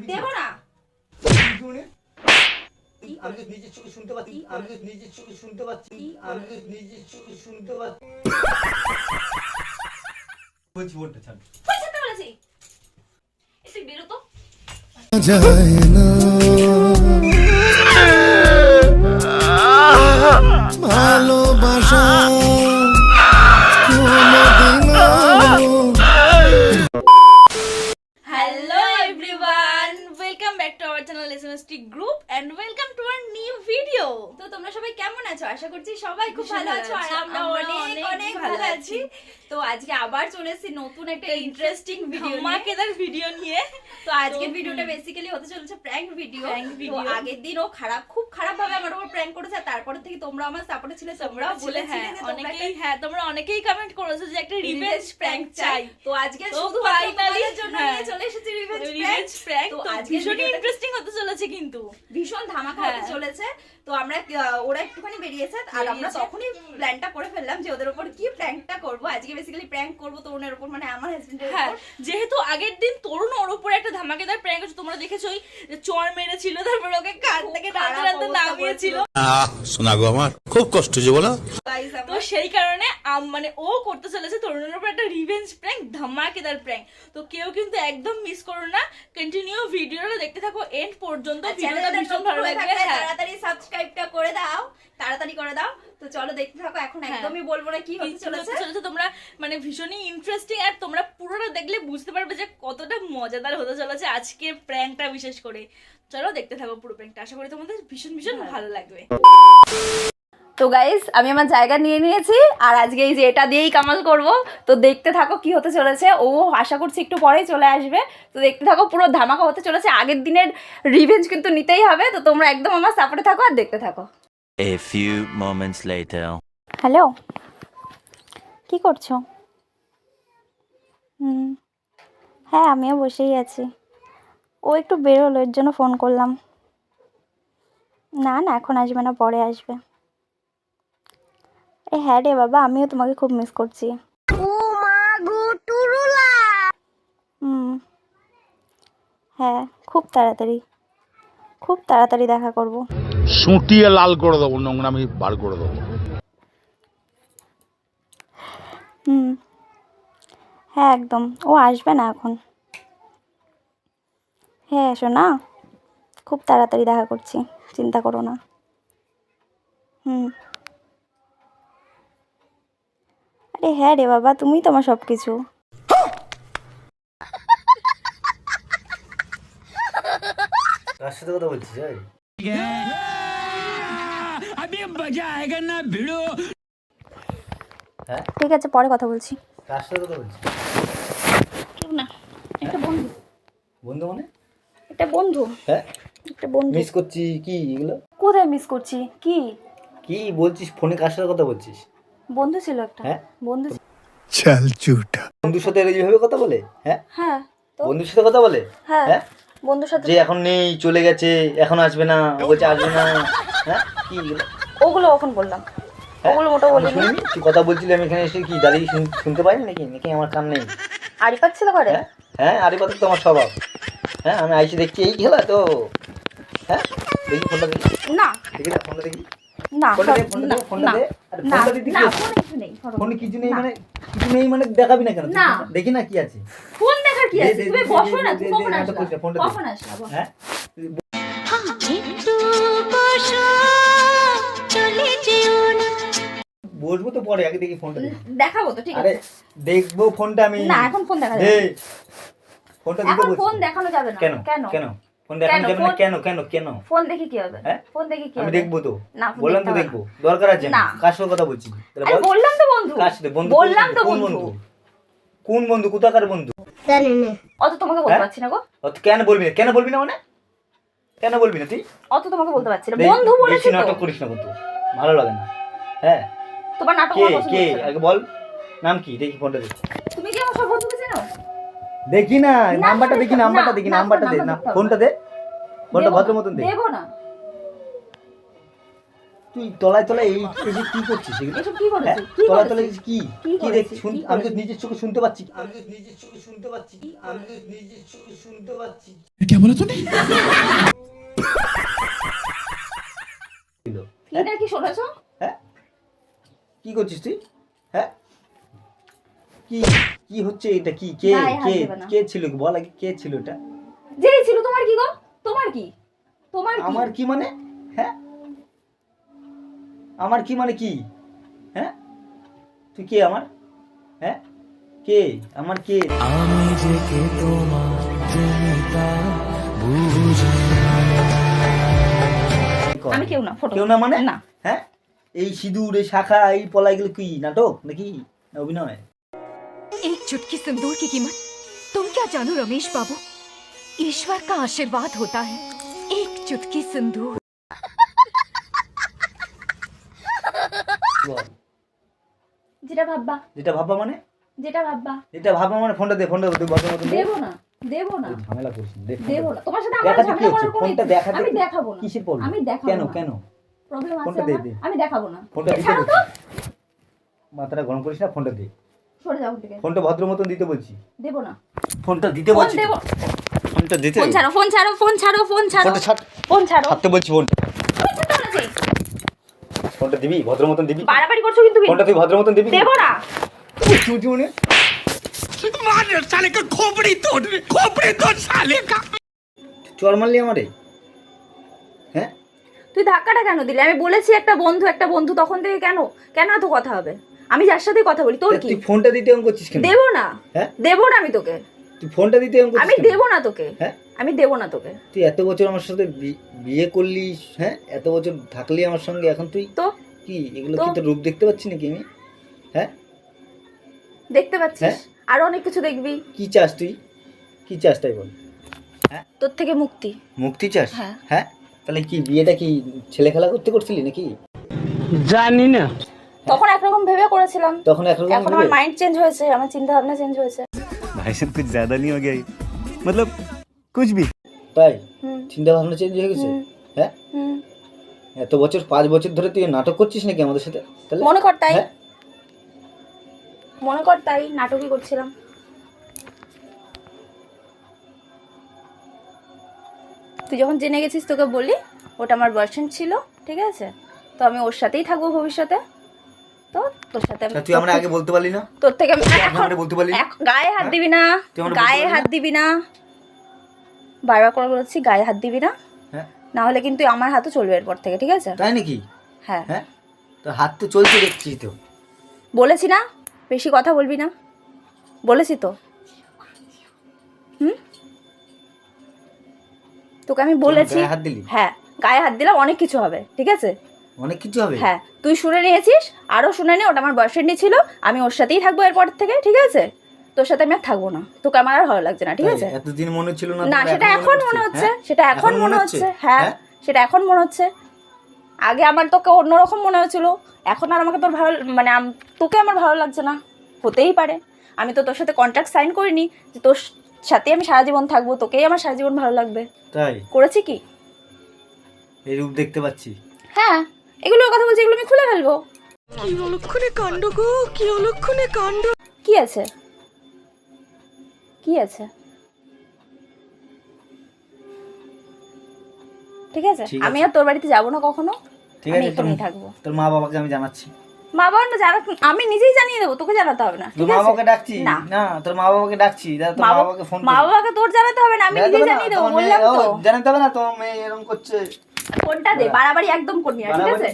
দিবি না। আমি তো নিজের চোখে শুনতে পাচ্ছি আমি তো নিজের চোখে শুনতে পাচ্ছি আমি তো নিজের চোখে শুনতে পাচ্ছি। বলছি ওটা ছাড়। পয়সা তো বলেছি। একটু বেরো তো যায় না। আশা করছি সবাই খুব ভালো আছো আর আমরা অনেক অনেক ভালো আছি। তো আজকে আবার চলে এসেছি নতুন একটা ইন্টারেস্টিং ভিডিও ধামাকেদার ভিডিও নিয়ে। তো আজকের ভিডিওটা বেসিক্যালি হতে চলেছে প্র্যাঙ্ক ভিডিও তো আগের দিন ও খারাপ খুব খারাপ ভাবে আমার উপর প্র্যাঙ্ক করেছে তারপরে থেকে তোমরা আমার সাপোর্টে ছিলে তোমরাও বলে হ্যাঁ হ্যাঁ অনেকেই হ্যাঁ তোমরা অনেকেই কমেন্ট করেছ যে একটা রিভেঞ্জ প্র্যাঙ্ক চাই। তো আজকে শুধু জন্য হ্যাঁ। নিয়ে চলে এসেছি রিভেঞ্জ রিভেঞ্জ প্র্যাঙ্ক তো ভীষণই ভিডিওটা- ইন্টারেস্টিং হতে চলেছে কিন্তু। ভীষণ ধামাকা হতে হ্যাঁ। চলেছে। তো আমরা ওরা একটুখানি বেরিয়েছে আর আমরা। তখনই প্ল্যানটা করে ফেললাম যে ওদের উপর কি প্র্যাঙ্কটা করব। আজকে বেসিক্যালি প্র্যাঙ্ক করব তরুণের উপর মানে আমার হাজবেন্ডের হ্যাঁ উপর। যেহেতু আগের দিন তরুণ ওর উপরে একটা ধামাকেদার প্র্যাঙ্ক আছে তোমরা দেখেছ যে চর মেরেছিল তারপর ওকে কান থেকে রাতে টানতে নামিয়েছিল। শোনাগো আমার খুব কষ্ট যে বলো। তো সেই কারণে আম- মানে ও করতে চলেছে তরুণের উপর একটা রিভেঞ্জ প্র্যাঙ্ক ধামাকেদার প্র্যাঙ্ক তো কেউ কিন্তু একদম মিস করো না কন্টিনিউ ভিডিওটা দেখতে থাকো এন্ড পর্যন্ত ভিডিওটা ভীষণ ভালো লাগবে হ্যাঁ। তাড়াতাড়ি সাবস্ক্রাইবটা করে দাও তাড়াতাড়ি করে দাও। তো চলো দেখতে থাকো এখন হ্যাঁ। একদমই বলব না কি হতে কিছু চলেছে। চলেছে তোমরা মানে ভীষণই ইন্টারেস্টিং আর তোমরা পুরোটা দেখলে বুঝতে পারবে যে কতটা মজাদার হতে চলেছে আজকের প্র্যাঙ্কটা বিশেষ করে। চলো দেখতে থাকো পুরো প্র্যাঙ্কটা আশা করি তোমাদের ভীষণ ভীষণ ভালো লাগবে। তো গাইস আমি আমার জায়গা নিয়ে নিয়েছি আর আজকে এই যে এটা দিয়েই কামাল করব। তো দেখতে থাকো কি হতে চলেছে। ও আশা করছি একটু পরেই চলে আসবে। তো দেখতে থাকো পুরো ধামাকা হতে চলেছে। আগের দিনের রিভেঞ্জ কিন্তু নিতেই হবে। তো তোমরা একদম আমার সাপোর্টে থাকো আর দেখতে থাকো। A few moments later. Hello কি করছ? হুম। হ্যাঁ আমিও বসেই আছি। ও একটু বেরোলো এর জন্য ফোন করলাম। না না এখন আসবে না পরে আসবে। হ্যাঁ রে বাবা আমিও তোমাকে খুব মিস করছি। হুম। হ্যাঁ খুব তাড়াতাড়ি। খুব তাড়াতাড়ি দেখা করব। সুটিয়ে লাল করে দেবো নোংরামি বার করে দেবো। হুম। হ্যাঁ একদম। ও আসবে না এখন। হ্যাঁ এসো না খুব তাড়াতাড়ি দেখা করছি চিন্তা করো না। হুম। আরে হ্যাঁ রে বাবা তুমিই তোমার সব কিছু কার সাথে কথা বলছিস এই? হ্যাঁ? ঠিক আছে পরে কথা বলছি। কার সাথে কথা বলছিস? কেউ না একটা বন্ধু। বন্ধু মানে? একটা বন্ধু। হ্যাঁ? একটা বন্ধু। মিস করছি কি এগুলো? কোথায় মিস করছি? কি? কি বলছিস ফোনে কার সাথে কথা বলছিস? বন্ধু ছিল একটা। হ্যাঁ? বন্ধু ছিল। চল ঝুটা বন্ধুর সাথে এইভাবে কথা বলে? হ্যাঁ? হ্যাঁ তো? বন্ধুর সাথে কথা বলে? হ্যাঁ হ্যাঁ? বন্ধুর সাথে যে এখন নেই চলে গেছে এখন আসবে না বলছে আসবে না। হ্যাঁ? কি এগুলো? ওগুলো কখন বললাম। হ্যাঁ? ওগুলো মোটেও আমি বলিনি। শুনিনি? তুই কথা বলছিলি আমি এখানে এসে কি দাঁড়িয়ে শুন- শুনতে পাইনি নাকি? নাকি আমার কান নেই? আরিফাত ছিল ঘরে? হ্যাঁ? হ্যাঁ আরে কথা তো আমার স্বভাব। হ্যাঁ আমি আইসি দেখছি এই খেলা তো? হ্যাঁ? দেখি ফোনটা দেখি। না। দেখি না ফোনটা দেখি। না ফোনটা দে সব- ফোনটা না, না, দে। আরে না, ফোনটা দিতে না, কি আছে? ফোনে কিছু নেই, ধরো। কিছু নেই মানে কিছু নেই মানে দেখাবি না কেন? তুই না। ফোনটা দেখি না কি আছে। ফোন দেখার কি আছে? তুমি বসো না তুমি কখন দে, আসলা ফোনটা দে, ফোনটা দে। কখন আসলা হ্যাঁ? বসবো তো পরে আগে দেখি ফোনটা দেখাবো তো ঠিক আছে। দেখব ফোনটা আমি। না এখন ফোন দেখা যাবে। ফোনটা দিতে ফোন দেখানো যাবে না। কেন? কেন? ফোন দেখানো যাবে না? কেন কেন কেন? ফোন দেখি কি হবে? হ্যাঁ? ফোন দেখি কি আমি দেখব তো। বললাম তো দেখব। দরকার আছে? না। কার সাথে কথা বলছি তাহলে আরে বল। বললাম তো বন্ধু। কার সাথে? বন্ধু বললাম তো কোন বন্ধু। কোন বন্ধু? কোথাকার বন্ধু? অত তোমাকে বলতে হ্যাঁ? পারছি না গো। অত কেন বলবি না? কেন বলবি না মানে? কেন বলবি না তুই? অত তোমাকে বলতে পারছি না। বন্ধু বলেছি তো। নাটক করিস না কিন্তু ভালো লাগে না। হ্যাঁ? তোমার নাটক কে কে? আগে বল। নাম কি? দেখি ফোনটা দেখি। তুমি কি আমার সব বন্ধুকে চেনো দেখি না নাম্বারটা দেখি নাম্বারটা দেখি নাম্বারটা দে না ফোনটা দে। ফোনটা ভদ্র মতন দে। দেবো না। তুই তলায় তলায় এই যে কি করছিস এগুলো? এসব কি করেছিস? হ্যাঁ? তলায় তলায় কি? কি কি দেখ শুন আমি তো? নিজের চোখে শুনতে পাচ্ছি। আমি তো নিজের চোখে শুনতে পাচ্ছি। আমি তো নিজের চোখে শুনতে পাচ্ছি। কি না? কি শোনাছো? হ্যাঁ। কি করছিস তুই? হ্যাঁ। কি? কি হচ্ছে এটা কি? কে গায়ে হাত কে দেবে না। কে ছিল? বল আগে কে ছিল এটা? যেই ছিল তোমার কি গো? তোমার কি? তোমার কি? আমার কি মানে? হ্যাঁ? আমার কি মানে কি? হ্যাঁ? তুই কে আমার? হ্যাঁ? কে? আমার কে? আমি যে কে তোমার জমিতা কর। আমি কেউ না ফটো। কেউ না মানে? না। হ্যাঁ? এই সিঁদুর এই শাখা এই পলা এগুলো কি? নাটক নাকি? না অভিনয়? चुटकी सिंदूर की कीमत तुम क्या जानो रमेश बाबू ईश्वर का आशीर्वाद होता है एक चुटकी सिंदूर বল যেটা ভাববা যেটা ভাববা মানে যেটা ভাববা যেটা ভাববা মানে ফোনটা দে ফোনটা দে বসে মতন দে দেবো না দেবো না তুই ঝামেলা করিস না, দে ফোনটা দেবো দে। না তোমার সাথে আমার দেখাতে কি ঝামেলা হচ্ছে করার কোনো ফোনটা ইচ্ছে- দেখাতে আমি কি- দেখাবো না কিসের প্রবলেম আমি দেখাবো কেন না। কেন প্রবলেম আছে ফোনটা দে, আমার? দে। আমি দেখাবো না ফোনটা দিতে ছাড়ো বলছি তো মাথাটা গরম করিস না ফোনটা দে সরে যাও থেকে ফোনটা ভদ্র মতন দিতে বলছি। দেবো না। ফোনটা দিতে বলছি দেবো। ফোনটা দিতে ফোন ছাড়ো ফোন ছাড়ো ফোন ছাড়ো ফোন ছাড়ো। ফোনটা ছাড়। ফোন ছাড়ো। ছাড়তে বলছি ফোন। ফোনটা দিবি? ভদ্র মতন দিবি? বাড়াবাড়ি করছ কিন্তু ফোনটা তুই ভদ্র মতন দিবি? দেবো না। চুচু মানে। চর মারলি আমারে? হ্যাঁ? তুই ধাক্কাটা কেন দিলি? আমি বলেছি একটা বন্ধু একটা বন্ধু তখন থেকে কেন? কেন এত কথা হবে? আমি যার সাথে কথা বলি তোর কি? তুই ফোনটা দিতে এরকম করছিস কেন? দেবো না। হ্যাঁ? দেবো না আমি তোকে। তুই ফোনটা দিতে আমি করছিস কেন? দেবো না তোকে। হ্যাঁ? আমি দেবো না তোকে। তুই এত বছর আমার সাথে বিয়ে করলি হ্যাঁ? এত বছর থাকলি আমার সঙ্গে এখন তুই তো? কি এগুলো কি তোর রূপ দেখতে পাচ্ছি নাকি আমি? হ্যাঁ? দেখতে পাচ্ছিস? হ্যাঁ? আরও অনেক কিছু দেখবি। কি চাস তুই? কি চাস তাই বল। হ্যাঁ? তোর থেকে মুক্তি। মুক্তি চাস? হ্যাঁ। হ্যাঁ? তাহলে কি বিয়েটা কি ছেলে খেলা করতে করছিলি নাকি? তখন একরকম ভেবে করেছিলাম তখন একরকম এখন আমার ভেবে? মাইন্ড চেঞ্জ হয়েছে আমার চিন্তা ভাবনা চেঞ্জ হয়েছে भाई साहब कुछ ज्यादा नहीं हो गया ये? मतलब कुछ भी তাই হুম চিন্তা ভাবনা চেঞ্জ হয়ে গেছে হুম। হ্যাঁ হুম এত বছর পাঁচ বছর ধরে তুই নাটক করছিস নাকি আমাদের সাথে তাহলে মনে কর তাই হ্যাঁ? মনে কর তাই নাটকই করছিলাম তুই যখন জেনে গেছিস তোকে বলি ওটা আমার বয়ফ্রেন্ড ছিল ঠিক আছে তো আমি ওর সাথেই থাকবো ভবিষ্যতে তো তোর সাথে তুই আমরা আগে বলতে পারলি না? তোর থেকে আমি এখন বলতে পারলি? গায়ে হাত হ্যাঁ? দিবি না। তুই আমারে বলতে গায়ে হাত দিবি না। বারবার করে বলছি গায়ে হাত দিবি না। হ্যাঁ? না হলে কিন্তু আমার হাতও চলবে এরপর থেকে ঠিক আছে? তাই নাকি? হ্যাঁ। হ্যাঁ? তো হাত তো চলছে দেখছি তো। বলেছি না বেশি কথা বলবি না। বলেছি তো। হুম? তোকে আমি বলেছি? হ্যাঁ গায়ে হাত দিলাম অনেক কিছু হবে ঠিক আছে? অনেক কিছু হবে। হ্যাঁ তুই শুনে নিয়েছিস আরও শুনে নি ওটা আমার বয়ফ্রেন্ডই ছিল আমি ওর সাথেই থাকব এরপর থেকে ঠিক আছে? তোর সাথে আমি আর থাকব না তোকে আমার আর ভালো লাগছে না ঠিক আছে? এতদিন মনে ছিল না না সেটা এখন মনে হচ্ছে হ্যাঁ? সেটা এখন মনে হচ্ছে হ্যাঁ সেটা এখন মনে হচ্ছে। আগে আমার তোকে অন্যরকম মনে হচ্ছিল এখন আর আমাকে তোর ভালো মানে তোকে আমার ভালো লাগছে না হতেই পারে। আমি তো তোর সাথে কন্ট্রাক্ট সাইন করিনি যে তোর সাথে আমি সারা জীবন থাকব তোকেই আমার সারা জীবন ভালো লাগবে। তাই? করেছি কি? এই রূপ দেখতে পাচ্ছি। হ্যাঁ। এগুলোর কথা বলছি এগুলো আমি খুলে ফেলব। কি অলক্ষণে কাণ্ড গো? কি অলক্ষণে কাণ্ড? কি আছে? কি আছে? ঠিক আছে? আমি আর তোর বাড়িতে যাব না কখনো? ঠিক আছে এখানেই থাকব। তোর মা বাবাকে আমি জানাচ্ছি। মা বাবা না জানা আমি নিজেই জানিয়ে দেবো তোকে জানাতে হবে না তোর মা বাবাকে ডাকছি? না। না তোর মা বাবাকে ডাকছি দাদা তোর মা বাবাকে ফোন মা বাবাকে তোর জানাতে হবে না আমি নিজেই জানিয়ে দেবো বললাম তো। জানাতে হবে না তোমার মেয়ে এরকম করছে। ফোনটা দে বাড়াবাড়ি একদম করবি না ঠিক আছে?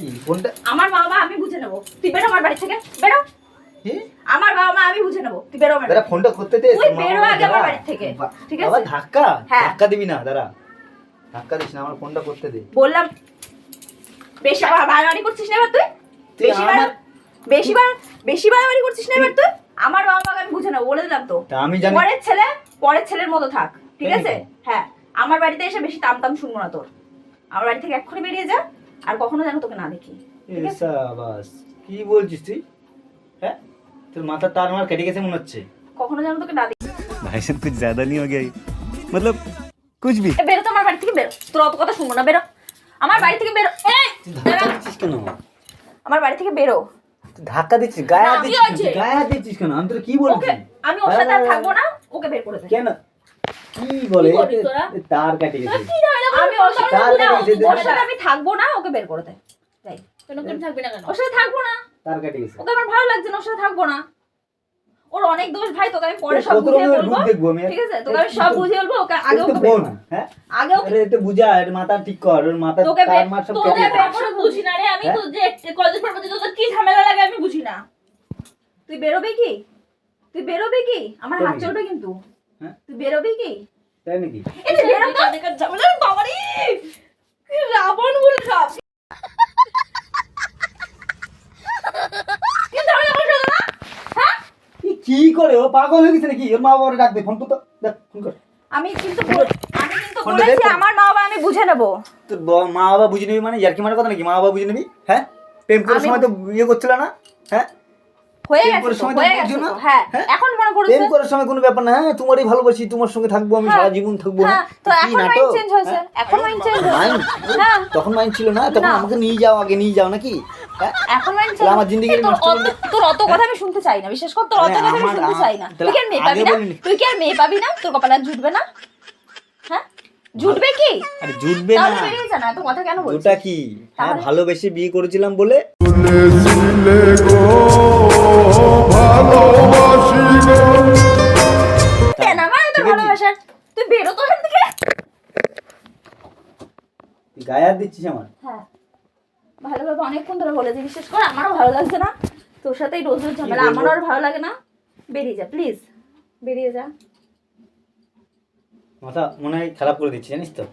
আমার বাবা আমি বুঝে নেব। তুই বেরো আমার বাড়ি থেকে বেরো। আমার বাবা মা আমি বুঝে নেব। তুই বেরো আমার দাদা ফোনটা করতে দে তুই বেরো আগে আমার বাড়ি থেকে, ঠিক বাবা, ধাক্কা? হ্যাঁ। ধাক্কা দিবি না দাঁড়া ধাক্কা দিস না আমার ফোনটা করতে দে। বললাম বেশি আবার বাড়াবাড়ি করছিস না এবার তুই? বেশি বাড়াবাড়ি করছিস না এবার তুই? আমার বাবা মাকে আমি বুঝে নেব বলে দিলাম তো। আমি জানি পরের ছেলে পরের ছেলের মতো থাক ঠিক আছে? হ্যাঁ। আমার বাড়িতে এসে বেশি টাম শুনব না তোর। আমার বাড়ি থেকে এক্ষুনি বেরিয়ে যা আর কখনো যেন তোকে না দেখি ঠিক আছে বাস কি বলছিস তুই হ্যাঁ তোর মাথার তার আমার কেটে গেছে মনে হচ্ছে কখনো যেন তোকে না দেখি भाई साहब कुछ ज्यादा नहीं हो गया ये? मतलब कुछ भी এ, বেরো তো আমার বাড়ি থেকে বেরো তোর অত কথা শুনবো না বেরো আমার বাড়ি থেকে বেরো এ তুই ধাক্কা দিচ্ছিস কেন আমার বাড়ি থেকে বেরো তুই ধাক্কা দিচ্ছিস গায়ে হাত না, কি দিচ্ছিস হয়েছে? কেন? গায়ে হাত দিচ্ছিস কেন আমি তোর কি বলছি ওকে আমি ওর সাথে আর থাকবো না ওকে বের করে দে কেন কি বলে কি করবি তোরা? এ তার কাটে গেছে কি ঝামেলা আমি ওর সাথে তার না, ওর সাথে আমি থাকব না ওকে বের করে দে। যাই। কেন কেন থাকবি না কেন? ওর সাথে থাকব না। তার কাটে গেছে। ওকে আমার ভালো লাগছে না ওর সাথে থাকব না। ওর অনেক দোষ ভাই তোকে আমি পরে সব কত বুঝিয়ে রকমের বলব। রূপ দেখব আমি? ঠিক আছে? তোকে আমি সব বুঝিয়ে বলব ওকে আগে তো ওকে বের বোন, কর। হ্যাঁ? আগে ওকে আরে এটা বুঝা এর মাথা ঠিক কর। ওর মাথা তোকে তার মার সব তোকে কেটে গেছে। ব্যাপারটা বুঝি না রে আমি হ্যাঁ? তো যে কলেজ পড়ব যে তোদের কি ঝামেলা লাগে আমি বুঝি না। তুই বেরোবি কি? তুই বেরোবি কি? আমার হাত চলবে কিন্তু। হ্যাঁ? তুই বেরোবি কি? তাই নাকি? এই যে বেরো তো। এখানকার ঝামেলা বাবারি কি রাবণ গুল খাপ কি ঝামেলা করছ তোরা? হ্যাঁ? এ কি করে ও পাগল হয়ে গেছে নাকি? ওর মা বাবারে ডাক দে ফোন তো দেখ ফোন কর। আমি কিন্তু আমি কিন্তু বলেছি আমার মা বাবা আমি বুঝে নেব। তোর মা বাবা বুঝে নিবি মানে ইয়ারকি মানে কথা নাকি? মা বাবা বুঝে নেবি? হ্যাঁ? প্রেম করার সময় তো ইয়ে করছিল না? হ্যাঁ? হয়ে গেছে হয়ে গেছে হ্যাঁ হ্যাঁ? এখন মনে পড়েছে প্রেম করার সময় কোনো ব্যাপার না হ্যাঁ তোমারই ভালোবাসি তোমার সঙ্গে থাকব আমি সারা জীবন থাকব হ্যাঁ? তো এখন মাইন্ড চেঞ্জ হয়েছে হ্যাঁ? এখন মাইন্ড চেঞ্জ হয়েছে। হ্যাঁ। তখন মাইন্ড ছিল না? তখন আমাকে নিয়ে যাও আগে নিয়ে যাও নাকি? হ্যাঁ? এখন মাইন্ড তাহলে আমার জিন্দেগি তোর নষ্ট করে অত- তোর অত কথা আমি শুনতে চাই না বিশেষ করে তোর অত কথা আমি শুনতে চাই না। তুই কি আর মেয়ে পাবি না? তুই কি আর মেয়ে পাবি না? তোর কপালে জুটবে না? হ্যাঁ? জুটবে কি? আরে জুটবে না। তাহলে বেরিয়ে যা না এত কথা কেন বলছিস? ওটা কি? হ্যাঁ ভালোবেসে বিয়ে করেছিলাম বলে? কেন আমার এত ভালোবাসার? তুই বেরো তো এখান থেকে। গায়ে হাত দিচ্ছিস আমার? হ্যাঁ। ভালোভাবে অনেকক্ষণ ধরে বলেছি বিশেষ করে আমারও ভালো লাগছে না। তোর সাথেই রোজ রোজ ঝামেলা আমারও আর ভালো লাগে না। বেরিয়ে যা প্লিজ বেরিয়ে যা। মাথা মনে হয় খারাপ করে দিচ্ছি জানিস তো?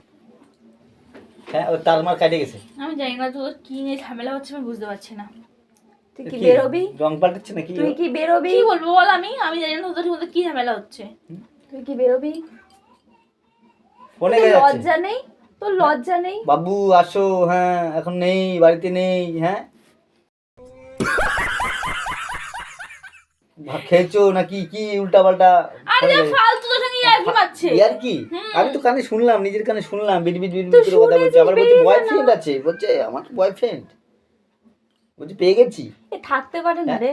হ্যাঁ ও তার মার কাটে গেছে। আমি জানি না তোদের কি নিয়ে ঝামেলা হচ্ছে আমি বুঝতে পারছি না। তুই কি বেরোবি? রং পাল্টাচ্ছে নাকি? তুই কি বেরোবি? কি বলব বল আমি? আমি জানি না তোদের মধ্যে কি ঝামেলা হচ্ছে। তুই কি বেরোবি? ফোনে গেছে লজ্জা নেই? তোর লজ্জা নেই? বাবু আসো হ্যাঁ এখন নেই বাড়িতে নেই হ্যাঁ? খেয়েছো নাকি? কি উল্টা পাল্টা আরে ফালতু তোর সঙ্গে আমি তো কানে শুনলাম নিজের কানে শুনলাম বিড় বিড় বিড় তো বিড় করে কথা বলছে। আবার বলছে বয়ফ্রেন্ড আছে। বলছে আমার বয়ফ্রেন্ড বলছে পেয়ে গেছি? এ থাকতে পারে না হ্যাঁ? রে।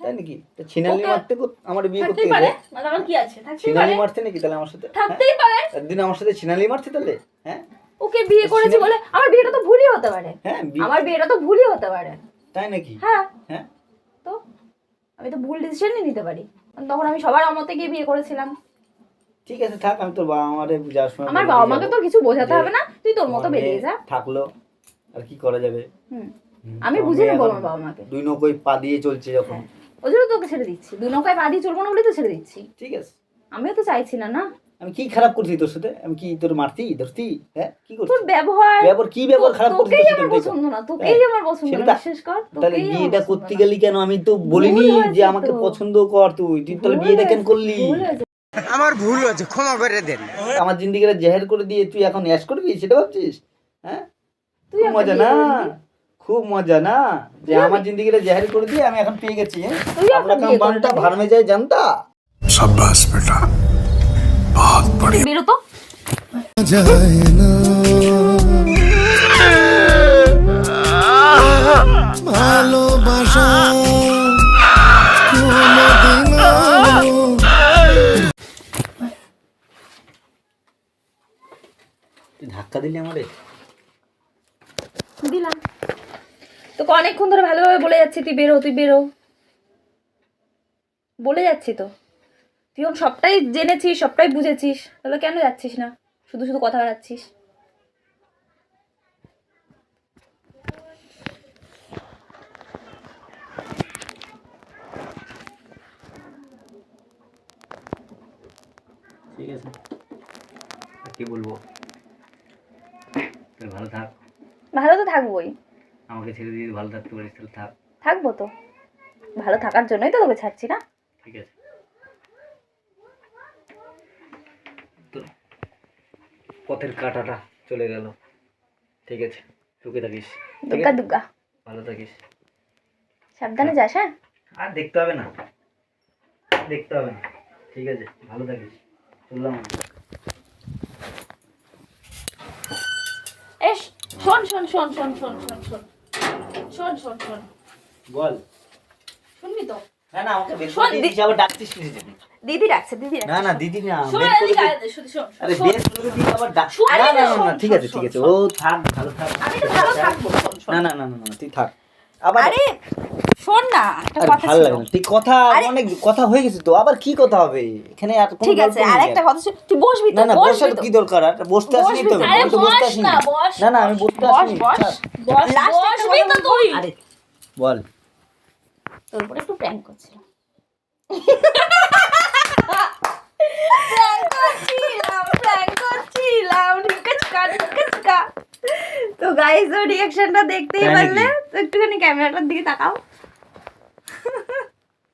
তাই নাকি? তা ছিনালি মারতে আমার বিয়ে করতে পারে। মানে আমার কি আছে? ছিনালি মারতে নাকি তাহলে আমার সাথে? হ্যাঁ? থাকতেই পারে। একদিন আমার সাথে ছিনালি মারতে তাহলে? হ্যাঁ? ওকে বিয়ে করেছি বলে আমার বিয়েটা তো ভুলই হতে পারে। হ্যাঁ আমার বিয়েটা তো ভুলই হতে পারে। তাই নাকি? হ্যাঁ। হ্যাঁ? তো আমি তো ভুল ডিসিশনই নিতে পারি। কারণ তখন আমি সবার অমতে গিয়ে বিয়ে করেছিলাম। ঠিক আছে থাক আমি তোর বাবা মারে যাওয়ার সময় আমার বাবা মাকে তো কিছু বোঝাতে হবে না। তুই তোর মতো বেরিয়ে যা। থাকল আর কি করা যাবে? হুম, আমি বুঝে নেব আমার বাবা মাকে। দুই নৌকোয় পা দিয়ে চলছে যখন। হ্যাঁ। ওই জন্য তোকে ছেড়ে দিচ্ছি। দুই নৌকায় পা দিয়ে চলবো না বলেই তো ছেড়ে দিচ্ছি। ঠিক আছে। আমিও তো চাইছি না। না আমি কি খারাপ করছি তোর সাথে? আমি কি তোর মারতি ধরতি হ্যাঁ কি করছি? তোর ব্যবহার ব্যবহার কি ব্যবহার খারাপ করছি তোকেই আমার পছন্দ না তোকেই হ্যাঁ, আমার পছন্দ না বিশেষ কর তাহলে বিয়েটা করতে। গেলি কেন? আমি তো বলিনি যে আমাকে পছন্দ কর তুই। তুই তাহলে বিয়েটা কেন করলি? আমার ভুল হয়েছে ক্ষমা করে দেন। আমার জিন্দিগিটা জেহের করে দিয়ে তুই এখন অ্যাশ করবি সেটা ভাবছিস? হ্যাঁ? তুই মজা না। খুব মজা না? যে আমার জিন্দগিটা জাহির করে দিয়ে আমি এখন পেয়ে গেছি। আপনার কাম বানটা ভারমে যায় জানতা? সাব্বাস বেটা। বহুত বড় বেরো তো যায় না ভালোবাসা তুই ধাক্কা দিলি আমারে? দিলাম। তোকে অনেকক্ষণ ধরে ভালোভাবে বলে যাচ্ছি তুই বেরো তুই বেরো বলে যাচ্ছি তো। তুই এখন সবটাই জেনেছিস সবটাই বুঝেছিস। তাহলে কেন যাচ্ছিস না? শুধু শুধু কথা বাড়াচ্ছিস। ঠিক আছে। আর কি বলব? ভালো থাক। ভালো তো থাকবোই। আমাকে ছেড়ে দিয়ে ভালো থাকতে পারিস তাহলে থাক। থাকব তো। ভালো থাকার জন্যই তো তোকে ছাড়ছি না। ঠিক আছে। তোর পথের কাঁটাটা চলে গেল। ঠিক আছে সুখে থাকিস। দুগ্গা দুগ্গা ভালো থাকিস। সাবধানে যাস হ্যাঁ? আর দেখতে হবে না। দেখতে হবে না। ঠিক আছে ভালো থাকিস। চললাম শোন শোন শোন শোন শোন শোন শোন। শোন শোন শোন বল। শুনবি তো? না না আমাকে বেশ দিদি আবার ডাকছিস কি দিদি দিদি ডাকছে দিদি না না দিদি না আরে বেশ করে দিদি আবার ডাক না না না ঠিক আছে ঠিক আছে। ও থাক ভালো থাক। আমি তো ভালো থাকব না না না না তুই থাক। আবার আরে শোন না একটা কথা ছিল। কথা অনেক কথা হয়ে গেছে তো আবার কি কথা হবে? এখানে আর কোনো ঠিক আছে আর। একটা কথা তুই বসবি তো না না বসার কি দরকার? আর বসতে আসিনি তো। আরে বস না, বস, না না আমি বসতে বস আসিনি বস বস বসবি তো তুই। আরে বল। তোর উপরে একটু প্র্যাঙ্ক করছিলাম। প্র্যাঙ্ক করছিলাম প্র্যাঙ্ক করছিলাম। তো গাইস রিঅ্যাকশনটা দেখতেই তাই পারলে তো একটুখানি ক্যামেরাটার দিকে তাকাও।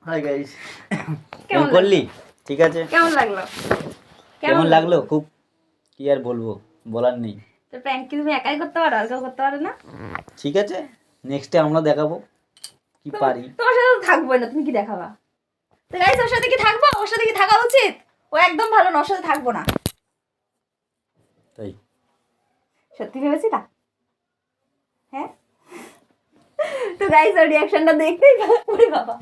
হাই গাইস কেমন করলি ঠিক আছে? কেমন লাগল? কেমন লাগল? খুব কি আর বলব? বলার নেই। তো প্র্যাঙ্ক কি তুমি একাই করতে পারো? আর কেউ করতে পারো না? ঠিক আছে? নেক্সটে আমরা দেখাবো কি পারি। তোমার সাথে তো থাকবোই না তুমি কি দেখাবা? তো গাইস ওর সাথে কি থাকব? ওর সাথে কি থাকা উচিত? ও একদম ভালো না ওর সাথে থাকব না। তাই। সত্যি ভেবেছি না হ্যাঁ? তো গাইস ওর রিয়াকশনটা দেখতেই পেলাম। ওরে বাবা।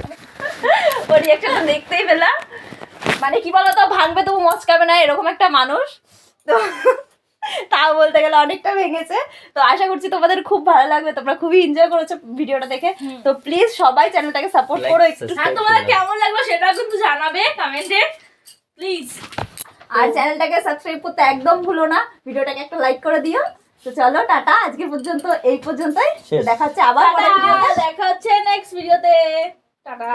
ওর রিয়াকশনটা দেখতেই পেলাম। মানে কি বলতো ভাঙবে তবু মচকাবে না এরকম একটা মানুষ। তো তাও বলতে গেলে অনেকটা ভেঙেছে। তো আশা করছি তোমাদের খুব ভালো লাগবে তোমরা খুবই এনজয় করেছ ভিডিওটা দেখে। তো প্লিজ সবাই চ্যানেলটাকে সাপোর্ট করো একটু। আর তোমাদের কেমন লাগল সেটা কিন্তু জানাবে কমেন্টে প্লিজ আর চ্যানেলটাকে সাবস্ক্রাইব করতে একদম ভুলো না। ভিডিওটাকে একটা লাইক করে দিও। তো চলো টাটা আজকে পর্যন্ত এই পর্যন্তই। দেখা হচ্ছে আবার পরের ভিডিওতে। দেখা হচ্ছে নেক্সট ভিডিওতে টাটা।